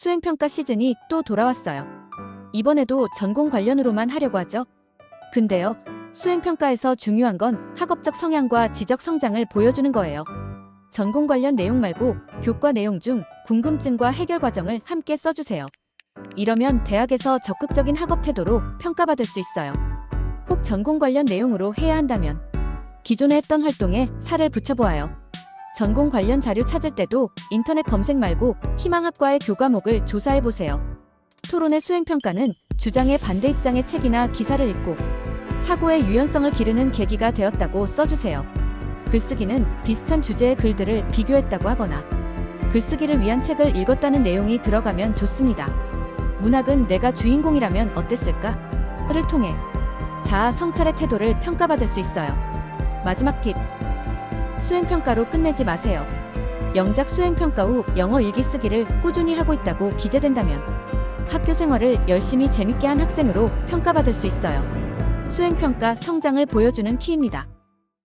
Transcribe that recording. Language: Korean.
수행평가 시즌이 또 돌아왔어요. 이번에도 전공 관련으로만 하려고 하죠. 근데요, 수행평가에서 중요한 건 학업적 성향과 지적 성장을 보여주는 거예요. 전공 관련 내용 말고 교과 내용 중 궁금증과 해결 과정을 함께 써주세요. 이러면 대학에서 적극적인 학업 태도로 평가받을 수 있어요. 혹 전공 관련 내용으로 해야 한다면 기존에 했던 활동에 살을 붙여보아요. 전공 관련 자료 찾을 때도 인터넷 검색 말고 희망학과의 교과목을 조사해보세요. 토론의 수행평가는 주장의 반대 입장의 책이나 기사를 읽고 사고의 유연성을 기르는 계기가 되었다고 써주세요. 글쓰기는 비슷한 주제의 글들을 비교했다고 하거나 글쓰기를 위한 책을 읽었다는 내용이 들어가면 좋습니다. 문학은 내가 주인공이라면 어땠을까? 를 통해 자아 성찰의 태도를 평가받을 수 있어요. 마지막 팁. 수행평가로 끝내지 마세요. 영작 수행평가 후 영어 일기 쓰기를 꾸준히 하고 있다고 기재된다면 학교 생활을 열심히 재밌게 한 학생으로 평가받을 수 있어요. 수행평가 성장을 보여주는 키입니다.